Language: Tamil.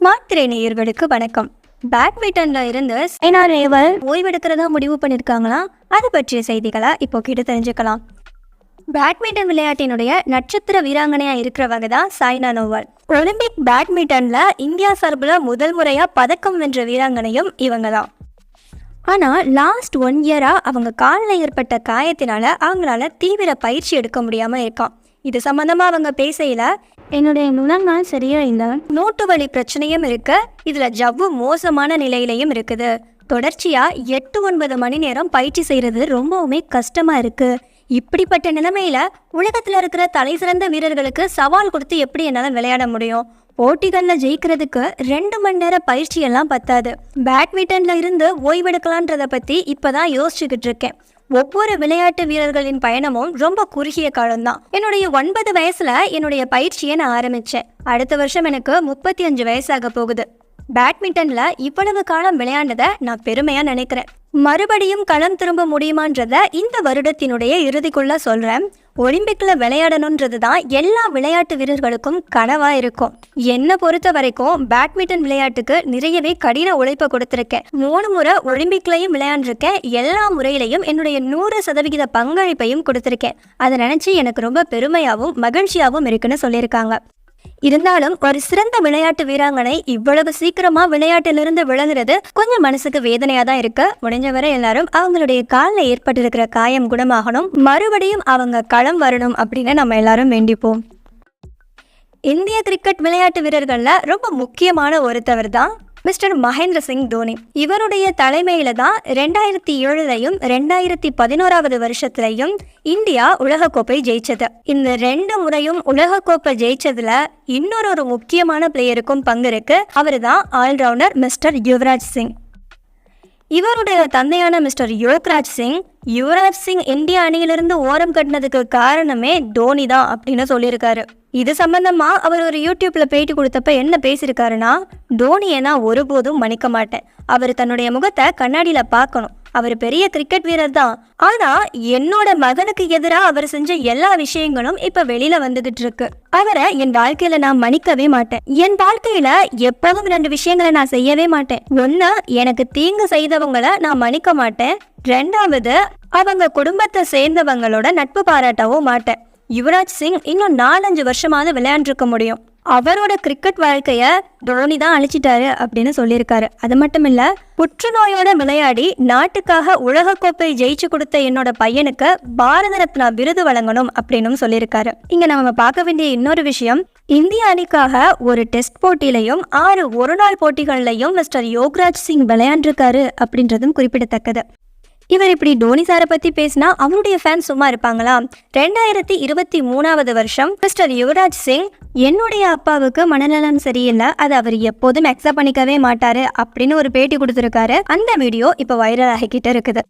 ஸ்மார்ட் திரை நேயர்களுக்கு வணக்கம். பேட்மிண்டன்ல இருந்து சைனா நேவல் ஓய்வெடுக்கிறதா முடிவு பண்ணியிருக்காங்களா அது பற்றிய செய்திகளை இப்போ கிட்ட தெரிஞ்சுக்கலாம். பேட்மிண்டன் விளையாட்டினுடைய நட்சத்திர வீராங்கனையா இருக்கிறவங்க தான் சாய்னா நோவால் ஒலிம்பிக் பேட்மிண்டன்ல இந்தியா சார்பில் முதல் முறையா பதக்கம் வென்ற வீராங்கனையும் இவங்க தான் ஆனால் லாஸ்ட் ஒன் இயராக அவங்க காலில் ஏற்பட்ட காயத்தினால அவங்களால தீவிர பயிற்சி எடுக்க முடியாமல் இருக்கான். இது சம்மந்தமாக அவங்க பேசையில் என்னுடைய நுணங்கால் சரியா இல்லை நோட்டு வழி பிரச்சனையும் இருக்கு. இதில் ஜவ்வு மோசமான நிலையிலையும் இருக்குது. தொடர்ச்சியாக எட்டு ஒன்பது மணி நேரம் பயிற்சி செய்கிறது ரொம்பவுமே கஷ்டமாக இருக்குது இப்படிப்பட்ட நிலைமையில உலகத்தில் இருக்கிற தலை சிறந்த வீரர்களுக்கு சவால் கொடுத்து எப்படி என்னால் விளையாட முடியும்? போட்டிகளில் ஜெயிக்கிறதுக்கு ரெண்டு மணி நேரம் பயிற்சி எல்லாம் பத்தாது. பேட்மிண்டன்ல இருந்து ஓய்வெடுக்கலான்றத பற்றி இப்பதான் யோசிச்சுக்கிட்டு இருக்கேன். ஒவ்வொரு விளையாட்டு வீரர்களின் பயணமும் ரொம்ப குறுகிய காலம்தான். என்னுடைய ஒன்பது வயசுல என்னுடைய பயிற்சியை நான் ஆரம்பிச்சேன். அடுத்த வருஷம் எனக்கு முப்பத்தி அஞ்சு வயசாக போகுது. பேட்மிண்டன்ல இவ்வளவு காலம் விளையாண்டதை நான் பெருமையா நினைக்கிறேன். மறுபடியும் களம் திரும்ப முடியுமான்றத இந்த வருடத்தினுடைய இறுதிக்குள்ள சொல்றேன். ஒலிம்பிக்கில் விளையாடணுன்றது தான் எல்லா விளையாட்டு வீரர்களுக்கும் கனவாக இருக்கும். என்னை பொறுத்த வரைக்கும் பேட்மிண்டன் விளையாட்டுக்கு நிறையவே கடின உழைப்பை கொடுத்துருக்கேன். மூணு முறை ஒலிம்பிக்லையும் விளையாண்டுருக்கேன். எல்லா முறையிலையும் என்னுடைய நூறு சதவிகித பங்களிப்பையும் கொடுத்துருக்கேன். அதை நினச்சி எனக்கு ரொம்ப பெருமையாகவும் மகிழ்ச்சியாகவும் இருக்குன்னு சொல்லியிருக்காங்க. இருந்தாலும் ஒரு சிறந்த விளையாட்டு வீராங்கனை இவ்வளவு சீக்கிரமா விளையாட்டிலிருந்து விளங்குறது கொஞ்சம் மனசுக்கு வேதனையா தான் இருக்கு. முடிஞ்சவரை எல்லாரும் அவங்களுடைய காலில் ஏற்பட்டிருக்கிற காயம் குணமாகணும். மறுபடியும் அவங்க களம் வரணும் அப்படின்னு நம்ம எல்லாரும் வேண்டிப்போம். இந்திய கிரிக்கெட் விளையாட்டு வீரர்களில் ரொம்ப முக்கியமான ஒருத்தவர் தான் மிஸ்டர் மகேந்திர சிங் தோனி. இவருடைய தலைமையில தான் ரெண்டாயிரத்தி ஏழுலையும் ரெண்டாயிரத்தி பதினோராவது வருஷத்துலையும் இந்தியா உலகக்கோப்பை ஜெயிச்சது. இந்த ரெண்டு முறையும் உலகக்கோப்பை ஜெயிச்சதுல இன்னொரு ஒரு முக்கியமான பிளேயருக்கும் பங்கு இருக்கு. அவரு தான் ஆல்ரவுண்டர் மிஸ்டர் யுவராஜ் சிங். இவருடைய தந்தையான மிஸ்டர் யுவக்ராஜ் சிங் யுவராஜ் சிங் இந்திய அணியிலிருந்து ஓரம் கட்டினதுக்கு காரணமே தோனி தான் அப்படின்னு சொல்லியிருக்காரு. இது சம்பந்தமா அவர் ஒரு யூடியூப்ல பேட்டி கொடுத்தப்ப என்ன பேசியிருக்காருன்னா தோனியை நான் ஒருபோதும் மன்னிக்க மாட்டேன். அவர் தன்னுடைய முகத்தை கண்ணாடியில பார்க்கணும். அவர் பெரிய கிரிக்கெட் வீரர் தான். ஆனா என்னோட மகனுக்கு எதிராக அவர் செஞ்ச எல்லா விஷயங்களும் இப்ப வெளியில வந்துகிட்டு இருக்கு. அவரை என் வாழ்க்கையில நான் மன்னிக்கவே மாட்டேன். என் வாழ்க்கையில எப்பவும் ரெண்டு விஷயங்களை நான் செய்யவே மாட்டேன். ஒன்னு எனக்கு தீங்கு செய்தவங்களை நான் மன்னிக்க மாட்டேன். ரெண்டாவது அவங்க குடும்பத்தை சேர்ந்தவங்களோட நட்பு பாராட்டவும் மாட்டேன். யுவராஜ் சிங் இன்னும் நாலஞ்சு வருஷமாவது விளையாண்டுருக்க முடியும். அவரோட கிரிக்கெட் வாழ்க்கைய தோனி தான் அழிச்சிட்டாரு அப்படின்னு சொல்லியிருக்காரு. அது மட்டும் இல்ல புற்றுநோயோட விளையாடி நாட்டுக்காக உலகக்கோப்பை ஜெயிச்சு கொடுத்த என்னோட பையனுக்கு பாரத ரத்னா விருது வழங்கணும் அப்படின்னு சொல்லியிருக்காரு. இங்க நம்ம பார்க்க வேண்டிய இன்னொரு விஷயம் இந்திய அணிக்காக ஒரு டெஸ்ட் போட்டியிலையும் ஆறு ஒரு நாள் போட்டிகள்லையும் மிஸ்டர் யோக்ராஜ் சிங் விளையாண்டிருக்காரு அப்படின்றதும் குறிப்பிடத்தக்கது. இவர் இப்படி டோனி சாரை பத்தி பேசினா அவருடைய ஃபேன் சும்மா இருப்பாங்களா? ரெண்டாயிரத்தி இருபத்தி மூணாவது வருஷம் மிஸ்டர் யுவராஜ் சிங் என்னுடைய அப்பாவுக்கு மனநலம் சரியில்லை. அது அவர் எப்போதும் அக்செப்ட் பண்ணிக்கவே மாட்டாரு அப்படின்னு ஒரு பேட்டி கொடுத்துருக்காரு. அந்த வீடியோ இப்போ வைரல் ஆகிக்கிட்டு இருக்குது.